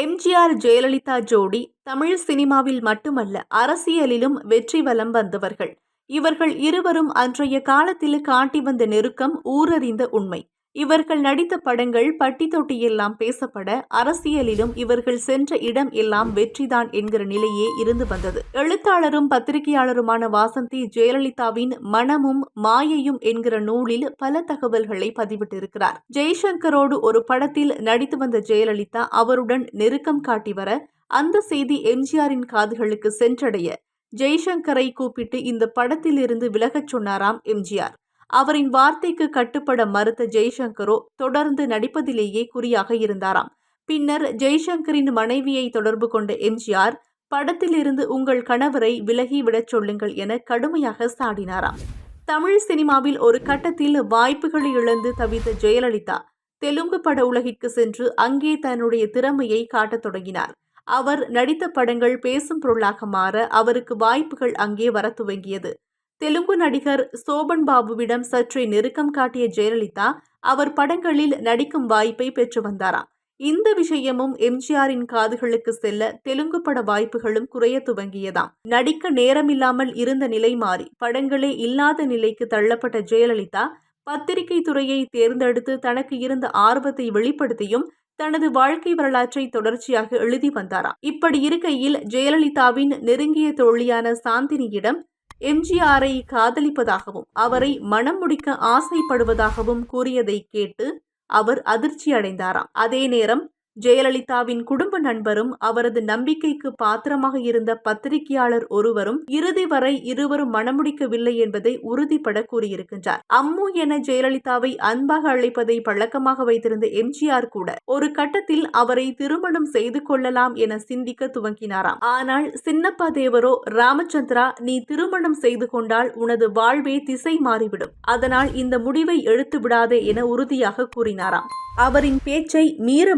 எம்ஜிஆர் ஜெயலலிதா ஜோடி தமிழ் சினிமாவில் மட்டுமல்ல அரசியலிலும் வெற்றி வலம் வந்தவர்கள். இவர்கள் இருவரும் அன்றைய காலத்தில் காட்டி வந்த நெருக்கம் ஊரறிந்த உண்மை. இவர்கள் நடித்த படங்கள் பட்டி தொட்டியெல்லாம் பேசப்பட அரசியலிலும் இவர்கள் சென்ற இடம் எல்லாம் வெற்றிதான் என்கிற நிலையே இருந்து வந்தது. எழுத்தாளரும் பத்திரிகையாளருமான வாசந்தி ஜெயலலிதாவின் மனமும் மாயையும் என்கிற நூலில் பல தகவல்களை பதிவிட்டிருக்கிறார். ஜெய்சங்கரோடு ஒரு படத்தில் நடித்து வந்த ஜெயலலிதா அவருடன் நெருக்கம் காட்டி வர அந்த செய்தி எம்ஜிஆரின் காதுகளுக்கு சென்றடைய ஜெய்சங்கரை கூப்பிட்டு இந்த படத்திலிருந்து விலகச் சொன்னாராம் எம்ஜிஆர். அவரின் வார்த்தைக்கு கட்டுப்பட மறுத்த ஜெய்சங்கரோ தொடர்ந்து நடிப்பதிலேயே குறியாக இருந்தாராம். பின்னர் ஜெய்சங்கரின் மனைவியை தொடர்பு கொண்ட எம்ஜிஆர் படத்திலிருந்து உங்கள் கணவரை விலகிவிடச் சொல்லுங்கள் என கடுமையாக சாடினாராம். தமிழ் சினிமாவில் ஒரு கட்டத்தில் வாய்ப்புகளை இழந்து தவித்த ஜெயலலிதா தெலுங்கு பட உலகிற்கு சென்று அங்கே தன்னுடைய திறமையை காட்டத் தொடங்கினார். அவர் நடித்த படங்கள் பேசும் பொருளாக மாற அவருக்கு வாய்ப்புகள் அங்கே வர துவங்கியது. தெலுங்கு நடிகர் சோபன் பாபுவிடம் சற்றே நெருக்கம் காட்டிய ஜெயலலிதா அவர் படங்களில் நடிக்கும் வாய்ப்பை பெற்று வந்தாராம். இந்த விஷயமும் எம்ஜிஆரின் காதுகளுக்கு செல்ல தெலுங்கு பட வாய்ப்புகளும் குறைய துவங்கியதாம். நடிக்க நேரமில்லாமல் இருந்த நிலை மாறி படங்களே இல்லாத நிலைக்கு தள்ளப்பட்ட ஜெயலலிதா பத்திரிகை துறையை தேர்ந்தெடுத்து தனக்கு இருந்த ஆர்வத்தை வெளிப்படுத்தியும் தனது வாழ்க்கை வரலாற்றை தொடர்ச்சியாக எழுதி வந்தாராம். இப்படி இருக்கையில் ஜெயலலிதாவின் நெருங்கிய தோழியான சாந்தினியிடம் எம்ஜிஆரை காதலிப்பதாகவும் அவரை மனம் முடிக்க ஆசைப்படுவதாகவும் கூறியதை கேட்டு அவர் அதிர்ச்சி அடைந்தாராம் அதே நேரம் ஜெயலலிதாவின் குடும்ப நண்பரும் அவரது நம்பிக்கைக்கு பாத்திரமாக இருந்த பத்திரிகையாளர் ஒருவரும் இறுதி வரை இருவரும் மணமுடிக்கவில்லை என்பதை உறுதிபட கூறியிருக்கின்றார். அம்மு என ஜெயலலிதாவை அன்பாக அழைப்பதை பழக்கமாக வைத்திருந்த எம்ஜிஆர் கூட ஒரு கட்டத்தில் அவரை திருமணம் செய்து கொள்ளலாம் என சிந்திக்க துவங்கினாராம். ஆனால் சின்னப்பா தேவரோ ராமச்சந்திரா நீ திருமணம் செய்து கொண்டால் உனது வாழ்வே திசை மாறிவிடும். அதனால் இந்த முடிவை எடுத்து விடாதே என உறுதியாக கூறினாராம். அவரின் பேச்சை மீற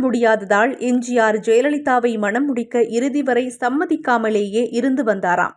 முடியாததால் எம்ஜிஆர் ஜெயலலிதாவை மணம் முடிக்க இறுதி வரை சம்மதிக்காமலேயே இருந்து வந்தாராம்.